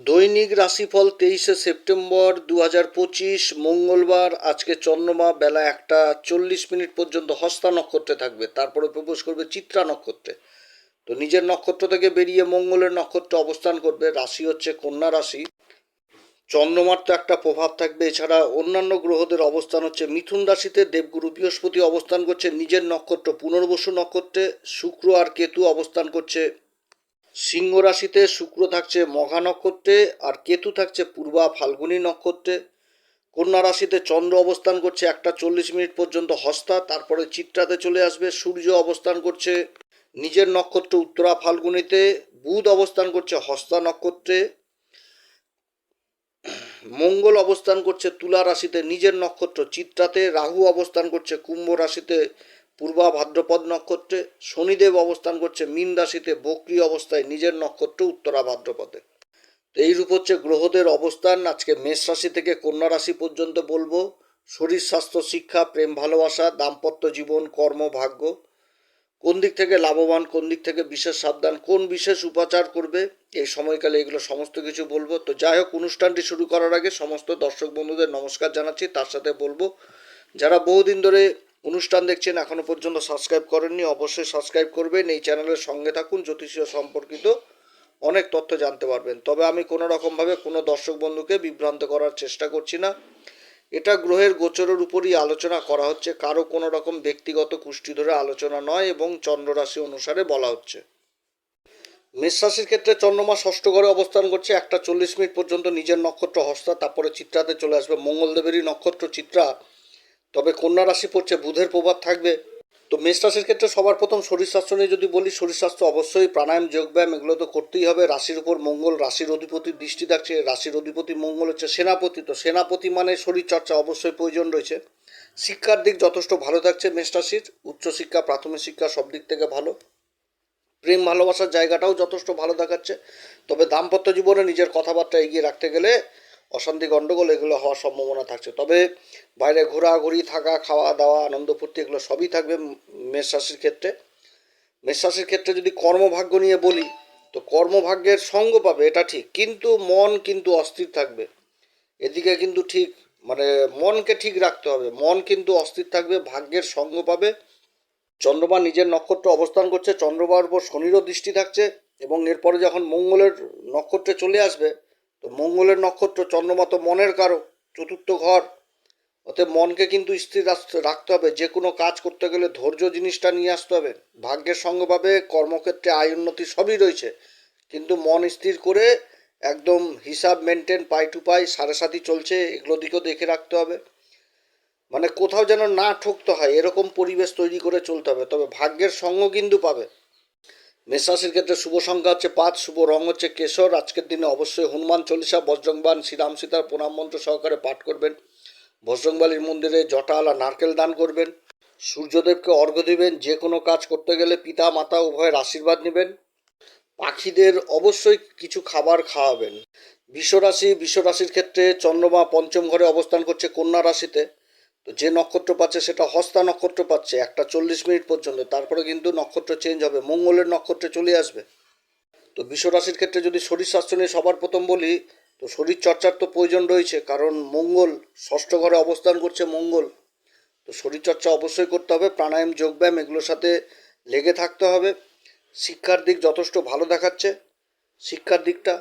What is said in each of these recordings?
দৈনিক রাশিফল তেইশে সেপ্টেম্বর দু হাজার পঁচিশ, মঙ্গলবার, আজকে চন্দ্রমা, বেলা একটা চল্লিশ মিনিট পর্যন্ত হস্তা নক্ষত্রে থাকবে, তারপরে প্রবেশ করবে চিত্রা নক্ষত্রে। তো নিজের নক্ষত্র থেকে বেরিয়ে মঙ্গলের নক্ষত্রে অবস্থান করবে, রাশি হচ্ছে কন্যা রাশি। চন্দ্রমার তো একটা প্রভাব থাকবে, এছাড়া অন্যান্য গ্রহদের অবস্থান হচ্ছে মিথুন রাশিতে, দেবগুরু বৃহস্পতি অবস্থান করছে, নিজের নক্ষত্র পুনর্বসু নক্ষত্রে, শুক্র আর কেতু অবস্থান করছে সিংহ রাশিতে শুক্র থাকছে মঘা নক্ষত্রে, আর কেতু থাকছে পূর্বা ফাল্গুনী নক্ষত্রে। কন্যা রাশিতে চন্দ্র অবস্থান করছে একটা চল্লিশ মিনিট পর্যন্ত হস্তা, তারপরে চিত্রাতে চলে আসবে, সূর্য অবস্থান করছে নিজের নক্ষত্র উত্তরা ফাল্গুনিতে, বুধ অবস্থান করছে হস্তা নক্ষত্রে। মঙ্গল অবস্থান করছে তুলা রাশিতে নিজের নক্ষত্র চিত্রাতে, রাহু অবস্থান করছে কুম্ভ রাশিতে পূর্বা ভাদ্রপদ নক্ষত্রে শনিদেব অবস্থান করছে, মীন রাশিতে বক্রি অবস্থায়, নিজের নক্ষত্র উত্তরা ভাদ্রপদে। এইরূপ হচ্ছে গ্রহদের অবস্থান। আজকে মেষ রাশি থেকে কন্যা রাশি পর্যন্ত বলব, শরীর, স্বাস্থ্য, শিক্ষা, প্রেম, ভালোবাসা, দাম্পত্য জীবন, কর্ম, ভাগ্য। কোন দিক থেকে লাভবান, কোন দিক থেকে বিশেষ সাবধান, কোন বিশেষ উপাচার করবে, এই সময়কালে এগুলো সমস্ত কিছু বলব। তো যাই হোক, অনুষ্ঠানটি শুরু করার আগে সমস্ত দর্শক বন্ধুদের নমস্কার জানাচ্ছি। তার সাথে বলব, যারা বহুদিন ধরে অনুষ্ঠান দেখছেন, এখনও পর্যন্ত সাবস্ক্রাইব করেননি, অবশ্যই সাবস্ক্রাইব করবেন। এই চ্যানেলের সঙ্গে থাকুন, জ্যোতিষীয় সম্পর্কিত অনেক তথ্য জানতে পারবেন। তবে আমি কোনো রকমভাবে কোনো দর্শক বন্ধুকে বিভ্রান্ত করার চেষ্টা করছি না। এটা গ্রহের গোচরের উপরই আলোচনা করা হচ্ছে। কারও কোনো রকম ব্যক্তিগত কুষ্টি ধরে আলোচনা নয় এবং চন্দ্ররাশি অনুসারে বলা হচ্ছে। মেষ রাশির ক্ষেত্রে চন্দ্রমা ষষ্ঠ ঘরে অবস্থান করছে। একটা চল্লিশ মিনিট পর্যন্ত নিজের নক্ষত্র হস্তা তারপরে চিত্রাতে চলে আসবে মঙ্গলদেবেরই নক্ষত্র চিত্রা। তবে কন্যা রাশি পড়ছে, বুধের প্রভাব থাকবে। তো মেষ রাশির ক্ষেত্রে সবার প্রথম শরীর স্বাস্থ্য নিয়ে যদি বলি, শরীর স্বাস্থ্য অবশ্যই প্রাণায়াম যোগব্যায়াম এগুলো তো করতেই হবে। রাশির উপর মঙ্গল, রাশির অধিপতির দৃষ্টি থাকছে। রাশির অধিপতি মঙ্গল হচ্ছে সেনাপতি। তো সেনাপতি মানে শরীর চর্চা অবশ্যই প্রয়োজন রয়েছে। শিক্ষার দিক যথেষ্ট ভালো থাকছে মেষ রাশির। উচ্চশিক্ষা প্রাথমিক শিক্ষা সব দিক থেকে ভালো। প্রেম, ভালোবাসার জায়গাটাও যথেষ্ট ভালো দেখাচ্ছে। তবে দাম্পত্য জীবনে নিজের কথাবার্তা এগিয়ে রাখতে গেলে অশান্তি গণ্ডগোল এগুলো হওয়ার সম্ভাবনা থাকছে। তবে বাইরে ঘোরাঘুরি থাকা, খাওয়া দাওয়া, আনন্দ ফুর্তি এগুলো সবই থাকবে মেষ রাশির ক্ষেত্রে। মেষ রাশির ক্ষেত্রে যদি কর্মভাগ্য নিয়ে বলি, তো কর্মভাগ্যের সঙ্গ পাবে, এটা ঠিক। কিন্তু মন কিন্তু অস্থির থাকবে। এদিকে কিন্তু ঠিক মানে মনকে ঠিক রাখতে হবে। মন কিন্তু অস্থির থাকবে, ভাগ্যের সঙ্গ পাবে। চন্দ্রমা নিজের নক্ষত্র অবস্থান করছে, চন্দ্রমার উপর শনিরও দৃষ্টি থাকছে এবং এরপরে যখন মঙ্গলের নক্ষত্রে চলে আসবে তো মঙ্গলের নক্ষত্র চন্দ্রমা তো মনের কারও চতুর্থ ঘর। অতএব মনকে কিন্তু স্থির রাখতে- হবে। যে কোনো কাজ করতে গেলে ধৈর্য জিনিসটা নিয়ে আসতে হবে। ভাগ্যের সঙ্গভাবে কর্মক্ষেত্রে আয় উন্নতি সবই রয়েছে। কিন্তু মন স্থির করে একদম হিসাব মেনটেন পাই টু পাই, সাড়ে সাথী চলছে, এগুলো দিকেও দেখে রাখতে হবে। মানে কোথাও যেন না ঠকতে হয়, এরকম পরিবেশ তৈরি করে চলতে হবে। তবে ভাগ্যের সঙ্গ কিন্তু পাবে। মেষরাশির ক্ষেত্রে শুভ সংখ্যা হচ্ছে পাঁচ, শুভ রং হচ্ছে কেশর। আজকের দিনে অবশ্যই হনুমান চল্লিশা বজ্রংবান শ্রীরাম সীতার প্রণাম মন্ত্র সহকারে পাঠ করবেন। বজরংবালির মন্দিরে জটালা নারকেল দান করবেন। সূর্যদেবকে অর্ঘ্য দিবেন। যে কোনো কাজ করতে গেলে পিতা, মাতা উভয়ের আশীর্বাদ নেবেন। পাখিদের অবশ্যই কিছু খাবার খাওয়াবেন। বিশ্বরাশি, বিশ্বরাশির ক্ষেত্রে চন্দ্রমা পঞ্চম ঘরে অবস্থান করছে কন্যা রাশিতে। তো যে নক্ষত্র পাচ্ছে সেটা হস্তা নক্ষত্র পাচ্ছে, একটা চল্লিশ মিনিট পর্যন্ত, তারপরে কিন্তু নক্ষত্র চেঞ্জ হবে, মঙ্গলের নক্ষত্রে চলে আসবে। তো বিশ্বরাশির ক্ষেত্রে যদি শরীর স্বাস্থ্য নিয়ে সবার প্রথম বলি, তো শরীর চর্চার তো প্রয়োজন রয়েছে, কারণ মঙ্গল ষষ্ঠ ঘরে অবস্থান করছে মঙ্গল। তো শরীর চর্চা অবশ্যই করতে হবে, প্রাণায়াম, যোগব্যায়াম এগুলোর সাথে লেগে থাকতে হবে। শিক্ষার দিক যথেষ্ট ভালো দেখাচ্ছে। শিক্ষার দিকটা,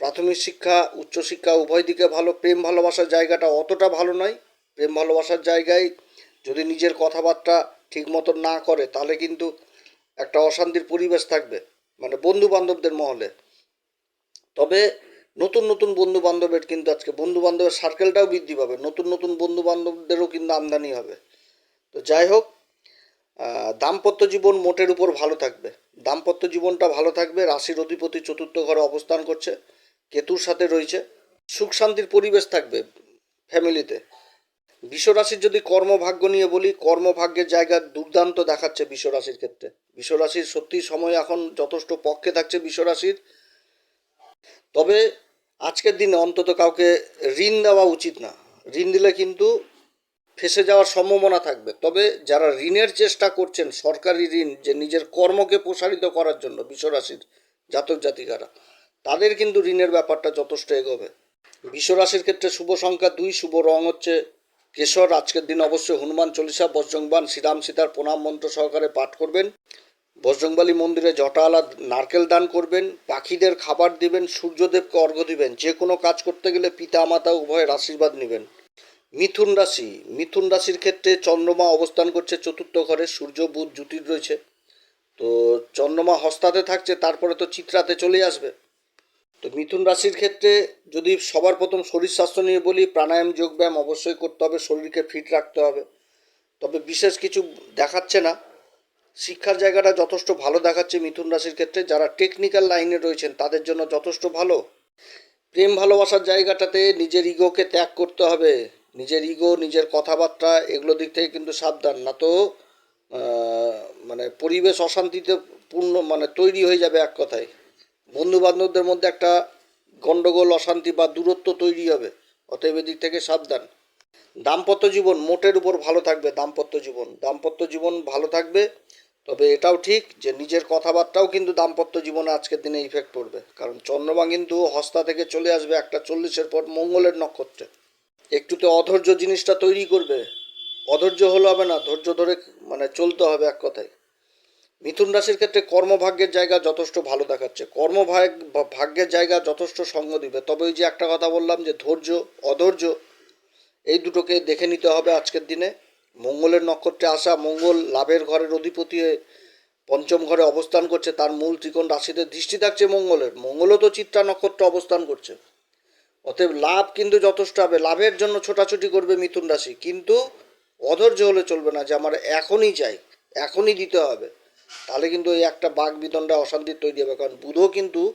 প্রাথমিক শিক্ষা, উচ্চশিক্ষা, উভয় দিকে ভালো, প্রেম, ভালোবাসার জায়গাটা অতটা ভালো নয়। প্রেম ভালোবাসার জায়গায় যদি নিজের কথাবার্তা ঠিক মতন না করে, তাহলে কিন্তু একটা অশান্তির পরিবেশ থাকবে মানে বন্ধু বান্ধবদের মহলে। তবে নতুন নতুন বন্ধু বান্ধবের কিন্তু আজকে বন্ধু বান্ধবের সার্কেলটাও বৃদ্ধি পাবে, নতুন নতুন বন্ধু বান্ধবদেরও কিন্তু আমদানি হবে। তো যাই হোক দাম্পত্য জীবন মোটের উপর ভালো থাকবে। দাম্পত্য জীবনটা ভালো থাকবে, রাশির অধিপতি চতুর্থ ঘরে অবস্থান করছে, কেতুর সাথে রয়েছে, সুখ শান্তির পরিবেশ থাকবে ফ্যামিলিতে বিশ্বরাশির যদি কর্মভাগ্য নিয়ে বলি, কর্মভাগ্যের জায়গা দুর্দান্ত দেখাচ্ছে বিশ্বরাশির ক্ষেত্রে। বিশ্বরাশির সত্যি সময় এখন যথেষ্ট পক্ষে থাকছে বিশ্বরাশির। তবে আজকের দিনে অন্তত কাউকে ঋণ দেওয়া উচিত না। ঋণ দিলে কিন্তু ফেসে যাওয়ার সম্ভাবনা থাকবে। তবে যারা ঋণের চেষ্টা করছেন, সরকারি ঋণ, যে নিজের কর্মকে প্রসারিত করার জন্য বিশ্বরাশির জাতক জাতিকারা, তাদের কিন্তু ঋণের ব্যাপারটা যথেষ্ট এগোবে। বিশ্বরাশির ক্ষেত্রে শুভ সংখ্যা দুই, শুভ রং হচ্ছে কেশর, আজকের দিন অবশ্যই হনুমান চল্লিশা বজ্রংবান শ্রীরাম সীতার প্রণাম মন্ত্র সহকারে পাঠ করবেন। বজরংবালী মন্দিরে জটালা নারকেল দান করবেন, পাখিদের খাবার দিবেন, সূর্যদেবকে অর্ঘ্য দিবেন, যে কোনো কাজ করতে গেলে পিতা মাতা উভয়ের আশীর্বাদ নেবেন। মিথুন রাশি, মিথুন রাশির ক্ষেত্রে চন্দ্রমা অবস্থান করছে চতুর্থ ঘরে, সূর্য, বুধ, জ্যোতির রয়েছে। তো চন্দ্রমা হস্তাতে থাকছে, তারপরে তো চিত্রাতে চলে আসবে। তো মিথুন রাশির ক্ষেত্রে যদি সবার প্রথম শরীর স্বাস্থ্য নিয়ে বলি, প্রাণায়াম, যোগব্যায়াম অবশ্যই করতে হবে, শরীরকে ফিট রাখতে হবে। তবে বিশেষ কিছু দেখাচ্ছে না। শিক্ষার জায়গাটা যথেষ্ট ভালো দেখাচ্ছে মিথুন রাশির ক্ষেত্রে। যারা টেকনিক্যাল লাইনে রয়েছেন, তাদের জন্য যথেষ্ট ভালো। প্রেম ভালোবাসার জায়গাটাতে নিজের ইগোকে ত্যাগ করতে হবে। নিজের ইগো নিজের কথাবার্তা, এগুলো দিক থেকে কিন্তু সাবধান। না তো মানে পরিবেশ অশান্তিতে পূর্ণ মানে তৈরি হয়ে যাবে এক কথায়। বন্ধু বান্ধবদের মধ্যে একটা গণ্ডগোল অশান্তি বা দূরত্ব তৈরি হবে। অতএব এদিক থেকে সাবধান। দাম্পত্য জীবন মোটের উপর ভালো থাকবে, দাম্পত্য জীবন। দাম্পত্য জীবন ভালো থাকবে, তবে এটাও ঠিক যে নিজের কথাবার্তাও কিন্তু দাম্পত্য জীবনে আজকের দিনে ইফেক্ট পড়বে। কারণ চন্দ্রমা কিন্তু হস্তা থেকে চলে আসবে একটা চল্লিশের পর মঙ্গলের নক্ষত্রে। একটুতে অধৈর্য জিনিসটা তৈরি করবে। অধৈর্য হলে হবে না, ধৈর্য ধরে মানে চলতে হবে এক কথায়। মিথুন রাশির ক্ষেত্রে কর্মভাগ্যের জায়গা যথেষ্ট ভালো দেখাচ্ছে। কর্মভাগ, ভাগ্যের জায়গা যথেষ্ট সঙ্গ দিবে। তবে ওই যে একটা কথা বললাম যে ধৈর্য, অধৈর্য, এই দুটোকে দেখে নিতে হবে আজকের দিনে। মঙ্গলের নক্ষত্রে আসা, মঙ্গল লাভের ঘরের অধিপতি হয়ে পঞ্চম ঘরে অবস্থান করছে, তার মূল ত্রিকোণ রাশিতে দৃষ্টি থাকছে মঙ্গলের। মঙ্গলও তো চিত্রা নক্ষত্র অবস্থান করছে। অতএব লাভ কিন্তু যথেষ্ট হবে। লাভের জন্য ছোটাছুটি করবে মিথুন রাশি। কিন্তু অধৈর্য হলে চলবে না যে আমার এখনই চাই এখনই দিতে হবে। তাহলে কিন্তু ওই একটা বাঘ বিতণ্ডা অশান্তির তৈরি হবে। কারণ বুধও কিন্তু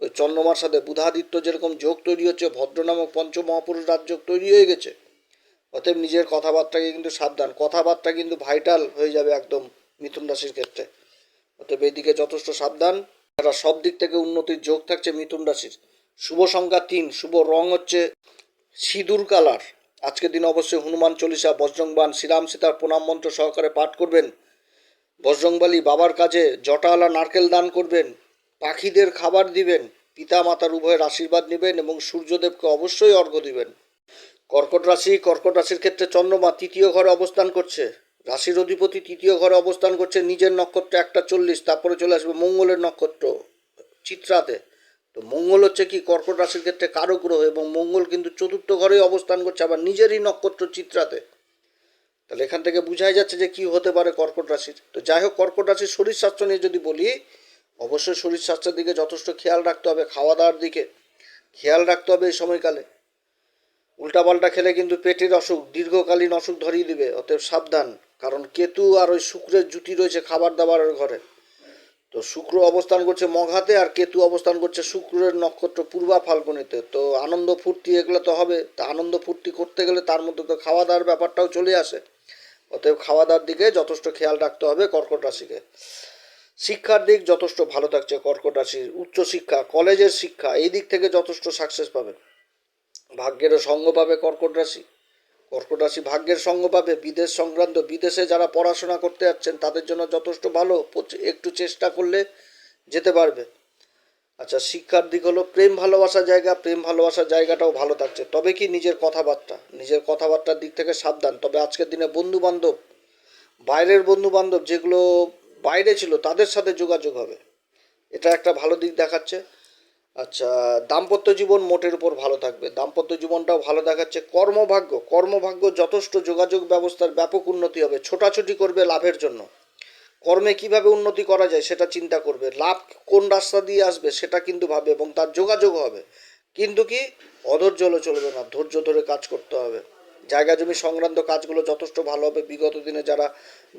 ওই চন্দ্রমার সাথে, বুধাদিত্য যেরকম যোগ তৈরি হচ্ছে, ভদ্র নামক পঞ্চমহাপুরুষ রাজযোগ তৈরি হয়ে গেছে। অতএব নিজের কথাবার্তাকে কিন্তু সাবধান। কথাবার্তা কিন্তু ভাইটাল হয়ে যাবে একদম মিথুন রাশির ক্ষেত্রে। অতএব এইদিকে যথেষ্ট সাবধান। তারা সব দিক থেকে উন্নতির যোগ থাকছে মিথুন রাশির। শুভ সংখ্যা তিন, শুভ রং হচ্ছে সিঁদুর কালার। আজকের দিন অবশ্যই হনুমান চল্লিশা বজ্রংবান শ্রীরাম সীতার প্রণাম মন্ত্র সহকারে পাঠ করবেন। বজরংবালী বাবার কাছে জটাওয়ালা নারকেল দান করবেন, পাখিদের খাবার দিবেন পিতা মাতার উভয়ের আশীর্বাদ নেবেন এবং সূর্যদেবকে অবশ্যই অর্ঘ্য দিবেন। কর্কট রাশি, কর্কট রাশির ক্ষেত্রে চন্দ্রমা তৃতীয় ঘরে অবস্থান করছে। রাশির অধিপতি তৃতীয় ঘরে অবস্থান করছে, নিজের নক্ষত্র একটা চল্লিশ, তারপরে চলে আসবে মঙ্গলের নক্ষত্র চিত্রাতে। তো মঙ্গল হচ্ছে কি, কর্কট রাশির ক্ষেত্রে কারও গ্রহ এবং মঙ্গল কিন্তু চতুর্থ ঘরেই অবস্থান করছে, আবার নিজেরই নক্ষত্র চিত্রাতে। তাহলে এখান থেকে বোঝাই যাচ্ছে যে কি হতে পারে কর্কট রাশির। তো যাই হোক, কর্কট রাশির শরীর স্বাস্থ্য নিয়ে যদি বলি, অবশ্যই শরীর স্বাস্থ্যের দিকে যথেষ্ট খেয়াল রাখতে হবে খাওয়া দাওয়ার দিকে। খেয়াল রাখতে হবে এই সময়কালে। উল্টাপাল্টা খেলে কিন্তু পেটের অসুখ, দীর্ঘকালীন অসুখ ধরিয়ে দিবে, অতএব সাবধান। কারণ কেতু আর ওই শুক্রের জুতি রয়েছে খাবার দাবারের ঘরে। তো শুক্র অবস্থান করছে মঘাতে আর কেতু অবস্থান করছে শুক্রের নক্ষত্র পূর্বা ফাল্গুনিতে। তো আনন্দ ফুর্তি এগুলো তো হবে। তা আনন্দ ফুর্তি করতে গেলে তার মধ্যে তো খাওয়া দাওয়ার ব্যাপারটাও চলে আসে। অতএব খাওয়া দাওয়ার দিকে যথেষ্ট খেয়াল রাখতে হবে কর্কট রাশিকে। শিক্ষার দিক যথেষ্ট ভালো থাকছে কর্কট রাশির। উচ্চশিক্ষা কলেজের শিক্ষা, এই দিক থেকে যথেষ্ট সাকসেস পাবে। ভাগ্যেরও সঙ্গ পাবে কর্কট রাশি। কর্কট রাশি ভাগ্যের সঙ্গ পাবে। বিদেশ সংক্রান্ত, বিদেশে যারা পড়াশোনা করতে যাচ্ছেন, তাদের জন্য যথেষ্ট ভালো। একটু চেষ্টা করলে যেতে পারবে। আচ্ছা শিক্ষার দিক হলো প্রেম ভালোবাসার জায়গা, প্রেম ভালোবাসার জায়গাটাও ভালো থাকছে। তবে কি নিজের কথাবার্তা? নিজের কথাবার্তার দিক থেকে সাবধান। তবে আজকের দিনে বন্ধু বান্ধব বাইরের বন্ধু বান্ধব যেগুলো বাইরে ছিল, তাদের সাথে যোগাযোগ হবে। এটা একটা ভালো দিক দেখাচ্ছে। আচ্ছা দাম্পত্য জীবন মোটের উপর ভালো থাকবে। দাম্পত্য জীবনটাও ভালো দেখাচ্ছে। কর্মভাগ্য কর্মভাগ্য যথেষ্ট যোগাযোগ ব্যবস্থার ব্যাপক উন্নতি হবে। ছোটাছুটি করবে লাভের জন্য। কর্মে কীভাবে উন্নতি করা যায় সেটা চিন্তা করবে। লাভ কোন রাস্তা দিয়ে আসবে সেটা কিন্তু ভাবে এবং তার যোগাযোগ হবে। কিন্তু কি? অধৈর্য হলে চলবে না, ধৈর্য ধরে কাজ করতে হবে। জায়গা জমি সংক্রান্ত কাজগুলো যথেষ্ট ভালো হবে। বিগত দিনে যারা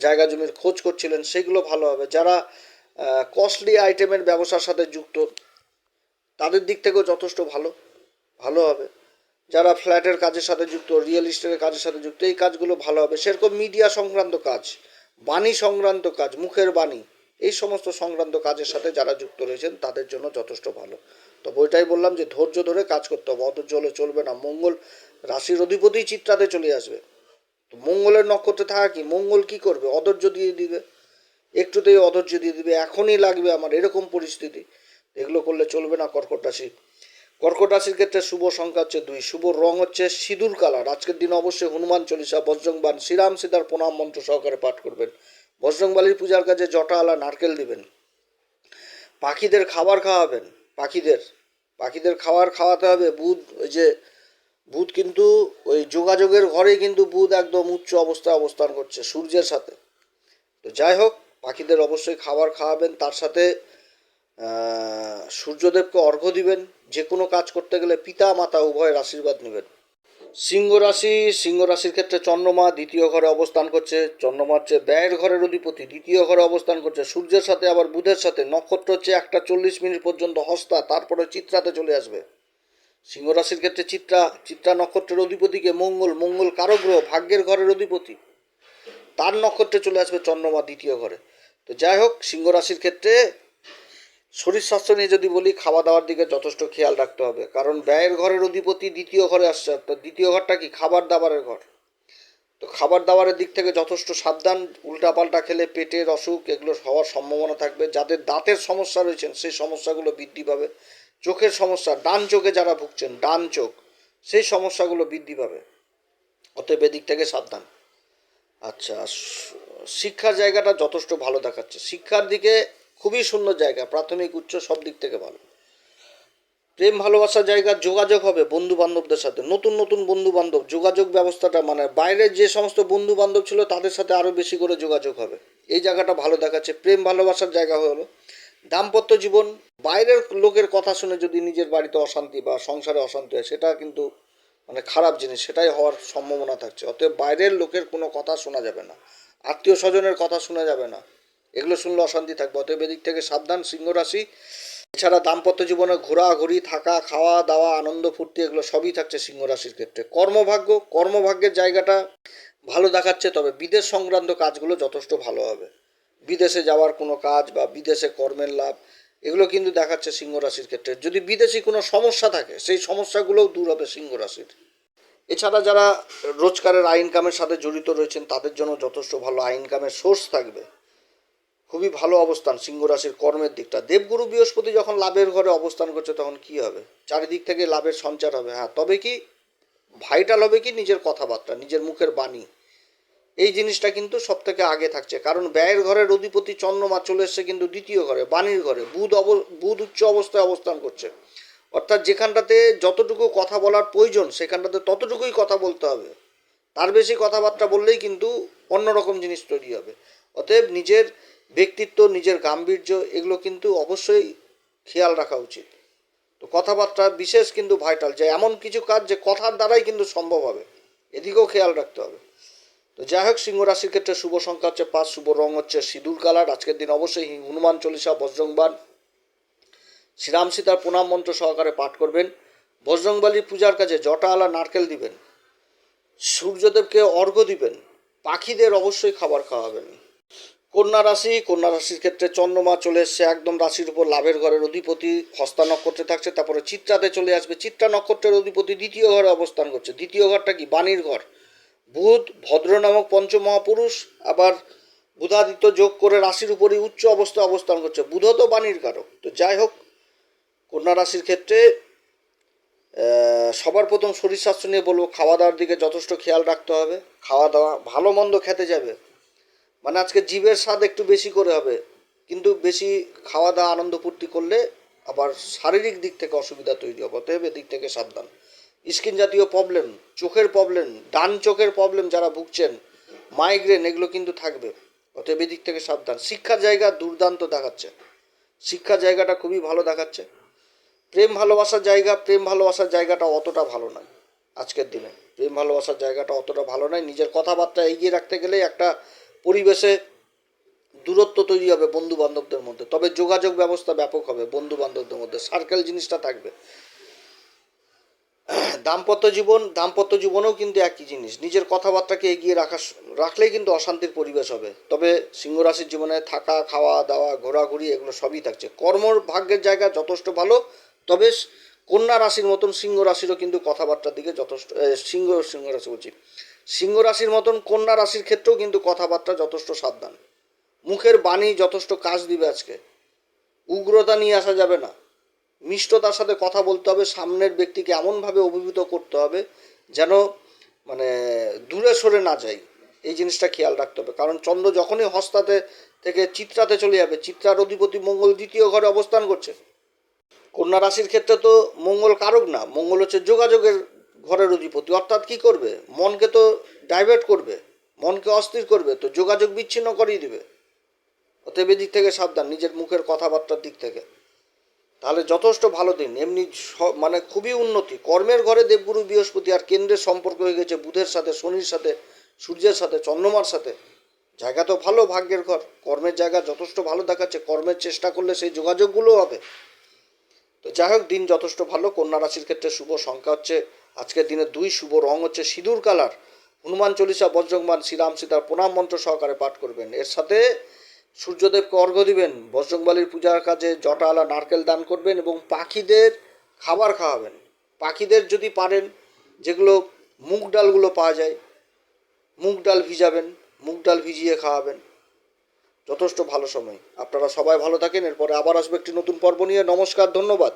জায়গা জমির খোঁজ করছিলেন সেগুলো ভালো হবে। যারা কস্টলি আইটেমের ব্যবসার সাথে যুক্ত, তাদের দিক থেকেও যথেষ্ট ভালো ভালো হবে। যারা ফ্ল্যাটের কাজের সাথে যুক্ত রিয়েল এস্টেটের কাজের সাথে যুক্ত, এই কাজগুলো ভালো হবে। সেরকম মিডিয়া সংক্রান্ত কাজ বাণী সংক্রান্ত কাজ, মুখের বাণী, এই সমস্ত সংক্রান্ত কাজের সাথে যারা যুক্ত রয়েছেন, তাদের জন্য যথেষ্ট ভালো। তো ওইটাই বললাম যে, ধৈর্য ধরে কাজ করতে হবে। অধৈর্য হলে চলবে না। মঙ্গল রাশির অধিপতি চিত্রাতে চলে আসবে। তো মঙ্গলের নক্ষত্রে থাকা কি? মঙ্গল কি করবে? অধৈর্য দিয়ে দিবে। একটুতেই অধৈর্য দিয়ে দিবে। এখনই লাগবে আমার এরকম পরিস্থিতি। এগুলো করলে চলবে না কর্কট রাশি। কর্কট রাশির ক্ষেত্রে শুভ সংখ্যা হচ্ছে দুই, শুভ রং হচ্ছে সিঁদুর কালার। আজকের দিন অবশ্যই হনুমান চল্লিশা বজ্রংবান শ্রীরাম সীতার প্রণাম মন্ত্র সহকারে পাঠ করবেন। বজরংবালির পূজার কাজে জটা, আলা, নারকেল দিবেন। পাখিদের খাবার খাওয়াবেন, পাখিদের। পাখিদের খাবার খাওয়াতে হবে, বুধ, ওই যে, বুধ কিন্তু ওই যোগাযোগের ঘরেই কিন্তু বুধ একদম উচ্চ অবস্থায় অবস্থান করছে সূর্যের সাথে। তো যাই হোক, পাখিদের অবশ্যই খাবার খাওয়াবেন, তার সাথে সূর্যদেবকে অর্ঘ্য দিবেন। যে কোনো কাজ করতে গেলে পিতা, মাতা উভয়ের আশীর্বাদ নেবেন। সিংহ রাশি, সিংহ রাশির ক্ষেত্রে চন্দ্রমা দ্বিতীয় ঘরে অবস্থান করছে। চন্দ্রমা হচ্ছে ব্যয়ের ঘরের অধিপতি, দ্বিতীয় ঘরে অবস্থান করছে। সূর্যের সাথে, আবার বুধের সাথে, নক্ষত্র হচ্ছে একটা চল্লিশ মিনিট পর্যন্ত হস্তা, তারপরে চিত্রাতে চলে আসবে। সিংহ রাশির ক্ষেত্রে চিত্রা চিত্রা নক্ষত্রের অধিপতিকে মঙ্গল মঙ্গল কারগ্রহ ভাগ্যের ঘরের অধিপতি। তার নক্ষত্রে চলে আসবে চন্দ্রমা দ্বিতীয় ঘরে। তো যাই হোক, সিংহ রাশির ক্ষেত্রে শরীর স্বাস্থ্য নিয়ে যদি বলি খাওয়া দাওয়ার দিকে যথেষ্ট খেয়াল রাখতে হবে। কারণ ব্যয়ের ঘরের অধিপতি দ্বিতীয় ঘরে আসছে অর্থাৎ দ্বিতীয় ঘরটা কি? খাবার দাবারের ঘর। তো খাবার দাবারের দিক থেকে যথেষ্ট সাবধান, উল্টাপাল্টা খেলে পেটের অসুখ এগুলো হওয়ার সম্ভাবনা থাকবে। যাদের দাঁতের সমস্যা রয়েছেন, সেই সমস্যাগুলো বৃদ্ধি পাবে। চোখের সমস্যা, ডান চোখে যারা ভুগছেন, ডান চোখ, সেই সমস্যাগুলো বৃদ্ধি পাবে। অতএব এদিক থেকে সাবধান। আচ্ছা শিক্ষার জায়গাটা যথেষ্ট ভালো দেখাচ্ছে। শিক্ষার দিকে খুবই সুন্দর জায়গা, প্রাথমিক, উচ্চ সব দিক থেকে ভালো। প্রেম ভালোবাসার জায়গা যোগাযোগ হবে বন্ধু বান্ধবদের সাথে। নতুন নতুন বন্ধু বান্ধব যোগাযোগ ব্যবস্থাটা মানে বাইরের যে সমস্ত বন্ধু বান্ধব ছিল তাদের সাথে আরও বেশি করে যোগাযোগ হবে। এই জায়গাটা ভালো দেখাচ্ছে। প্রেম, ভালোবাসার জায়গা হলো। দাম্পত্য জীবন, বাইরের লোকের কথা শুনে যদি নিজের বাড়িতে অশান্তি বা সংসারে অশান্তি হয়, সেটা কিন্তু মানে খারাপ জিনিস। সেটাই হওয়ার সম্ভাবনা থাকছে। অতএব বাইরের লোকের কোনো কথা শোনা যাবে না। আত্মীয় স্বজনের কথা শোনা যাবে না। এগুলো শুনলে অশান্তি থাকবে। অতএব এদিক থেকে সাবধান, সিংহ রাশি। এছাড়া দাম্পত্য জীবনে ঘোরাঘুরি, থাকা, খাওয়া, দাওয়া, আনন্দ, ফুর্তি, এগুলো সবই থাকছে সিংহ রাশির ক্ষেত্রে। কর্মভাগ্য, কর্মভাগ্যের জায়গাটা ভালো দেখাচ্ছে, তবে বিদেশ সংক্রান্ত কাজগুলো যথেষ্ট ভালো হবে। বিদেশে যাওয়ার কোনো কাজ বা বিদেশে কর্মের লাভ, এগুলো কিন্তু দেখাচ্ছে সিংহ রাশির ক্ষেত্রে। যদি বিদেশি কোনো সমস্যা থাকে, সেই সমস্যাগুলোও দূর হবে সিংহ রাশির। এছাড়া যারা রোজগারের আইনকামের সাথে জড়িত রয়েছেন, তাদের জন্য যথেষ্ট ভালো আইনকামের সোর্স থাকবে। খুবই ভালো অবস্থান সিংহ রাশির কর্মের দিকটা। দেবগুরু বৃহস্পতি যখন লাভের ঘরে অবস্থান করছে, তখন কি হবে? চারিদিক থেকে লাভের সঞ্চার হবে। হ্যাঁ তবে কি ভাইটাল হবে কি? নিজের কথাবার্তা, নিজের মুখের বাণী। এই জিনিসটা কিন্তু সব থেকে আগে থাকছে। কারণ ব্যয়ের ঘরের অধিপতি চন্দ্রমা চলে এসছে কিন্তু দ্বিতীয় ঘরে, বাণীর ঘরে, বুধ অব, বুধ উচ্চ অবস্থায় অবস্থান করছে। অর্থাৎ যেখানটাতে যতটুকু কথা বলার প্রয়োজন, সেখানটাতে ততটুকুই কথা বলতে হবে। তার বেশি কথাবার্তা বললেই কিন্তু অন্যরকম জিনিস তৈরি হবে। অতএব নিজের ব্যক্তিত্ব, নিজের গাম্ভীর্য, এগুলো কিন্তু অবশ্যই খেয়াল রাখা উচিত। তো কথাবার্তা বিশেষ কিন্তু ভাইটাল যে এমন কিছু কাজ যে কথার দ্বারাই কিন্তু সম্ভব হবে, এদিকেও খেয়াল রাখতে হবে। তো যাই হোক, সিংহ রাশির ক্ষেত্রে শুভ সংখ্যা হচ্ছে পাঁচ, শুভ রং হচ্ছে সিঁদুর কালার, আজকের দিন অবশ্যই হনুমান চল্লিশা বজ্রংবান শ্রীরাম সীতার প্রণাম মন্ত্র সহকারে পাঠ করবেন, বজরংবালির পূজার কাজে জটা আলা নারকেল দিবেন, সূর্যদেবকে অর্ঘ্য দিবেন, পাখিদের অবশ্যই খাবার খাওয়াবেন। কন্যা রাশি, কন্যা রাশির ক্ষেত্রে চন্দ্রমা চলে এসছে, একদম রাশির উপর লাভের ঘরের অধিপতি, হস্তা নক্ষত্রে থাকছে, তারপরে চিত্রাতে চলে আসবে, চিত্রা নক্ষত্রের অধিপতি দ্বিতীয় ঘরে অবস্থান করছে। দ্বিতীয় ঘরটা কি? বাণীর ঘর। বুধ, ভদ্র নামক পঞ্চমহাপুরুষ, আবার বুধাদিত্য যোগ করে রাশির উপরই উচ্চ অবস্থায় অবস্থান করছে। বুধ তো বাণীর কারক। তো যাই হোক, কন্যা রাশির ক্ষেত্রে সবার প্রথম শরীর স্বাস্থ্য নিয়ে বলব, খাওয়া দাওয়ার দিকে যথেষ্ট খেয়াল রাখতে হবে। খাওয়া দাওয়া ভালো মন্দ খেতে যাবে। মানে আজকে জীবের স্বাদ একটু বেশি করে হবে, কিন্তু বেশি খাওয়া দাওয়া, আনন্দ ফুর্তি করলে আবার শারীরিক দিক থেকে অসুবিধা তৈরি হবে, অতএব এদিক থেকে সাবধান। স্কিন জাতীয় প্রবলেম চোখের প্রবলেম ডান চোখের প্রবলেম যারা ভুগছেন মাইগ্রেন এগুলো কিন্তু থাকবে, অতএব এদিক থেকে সাবধান। শিক্ষার জায়গা দুর্দান্ত দেখাচ্ছে। শিক্ষার জায়গাটা খুবই ভালো দেখাচ্ছে। প্রেম ভালোবাসার জায়গা, প্রেম ভালোবাসার জায়গাটা অতটা ভালো নয় আজকের দিনে। প্রেম ভালোবাসার জায়গাটা অতটা ভালো নয়। নিজের কথাবার্তা এগিয়ে রাখতে গেলে একটা পরিবেশে দূরত্ব তৈরি হবে বন্ধু বান্ধবদের মধ্যে। তবে যোগাযোগ ব্যবস্থা ব্যাপক হবে বন্ধু বান্ধবদের মধ্যে। সার্কেল জিনিসটা থাকবে। দাম্পত্য জীবন, দাম্পত্য জীবনেও কিন্তু একই জিনিস। নিজের কথাবার্তাকে এগিয়ে রাখা রাখলেই কিন্তু অশান্তির পরিবেশ হবে। তবে সিংহ রাশির জীবনে থাকা, খাওয়া, দাওয়া, ঘোরাঘুরি এগুলো সবই থাকছে। কর্মর ভাগ্যের জায়গা যথেষ্ট ভালো, তবে কন্যা রাশির মতন সিংহ রাশিরও কিন্তু কথাবার্তার দিকে যথেষ্ট সিংহ সিংহ রাশি বলছি। সিংহ রাশির মতন কন্যা রাশির ক্ষেত্রেও কিন্তু কথাবার্তা যথেষ্ট সাবধান। মুখের বাণী যথেষ্ট কাজ দিবে আজকে। উগ্রতা নিয়ে আসা যাবে না। মিষ্টতার সাথে কথা বলতে হবে, সামনের ব্যক্তিকে এমনভাবে অভিভূত করতে হবে যেন মানে দূরে সরে না যাই। এই জিনিসটা খেয়াল রাখতে হবে। কারণ চন্দ্র যখনই হস্তাতে থেকে চিত্রাতে চলে যাবে, চিত্রার অধিপতি মঙ্গল দ্বিতীয় ঘরে অবস্থান করছে। কন্যা রাশির ক্ষেত্রে তো মঙ্গল কারক না, মঙ্গল হচ্ছে যোগাযোগের ঘরের অধিপতি। অর্থাৎ কি করবে? মনকে তো ডাইভার্ট করবে, মনকে অস্থির করবে, তো যোগাযোগ বিচ্ছিন্ন করিয়ে দিবে। অতএব এদিক থেকে সাবধান, নিজের মুখের কথাবার্তার দিক থেকে। তাহলে যথেষ্ট ভালো দিন। এমনি মানে খুবই উন্নতি। কর্মের ঘরে দেবগুরু বৃহস্পতি আর কেন্দ্রের সম্পর্ক হয়ে গেছে, বুধের সাথে, শনির সাথে, সূর্যের সাথে, চন্দ্রমার সাথে। জায়গা তো ভালো, ভাগ্যের ঘর। কর্মের জায়গা যথেষ্ট ভালো দেখাচ্ছে। কর্মের চেষ্টা করলে সেই যোগাযোগগুলো হবে। তো যাই হোক, দিন যথেষ্ট ভালো। কন্যা রাশির ক্ষেত্রে শুভ সংখ্যা হচ্ছে আজকের দিনে দুই শুভ রং হচ্ছে সিঁদুর কালার। হনুমান চল্লিশা বজ্রংবান শ্রীরাম সীতার প্রণাম মন্ত্র সহকারে পাঠ করবেন। এর সাথে সূর্যদেবকে অর্ঘ্য দিবেন। বজ্রংবালির পূজার কাজে জটালা, নারকেল দান করবেন এবং পাখিদের খাবার খাওয়াবেন। পাখিদের যদি পারেন, যেগুলো মুগ ডালগুলো পাওয়া যায়, মুগ ডাল ভিজাবেন, মুগ ডাল ভিজিয়ে খাওয়াবেন। যথেষ্ট ভালো সময়। আপনারা সবাই ভালো থাকেন। এরপরে আবার আসবে একটি নতুন পর্ব নিয়ে। নমস্কার, ধন্যবাদ।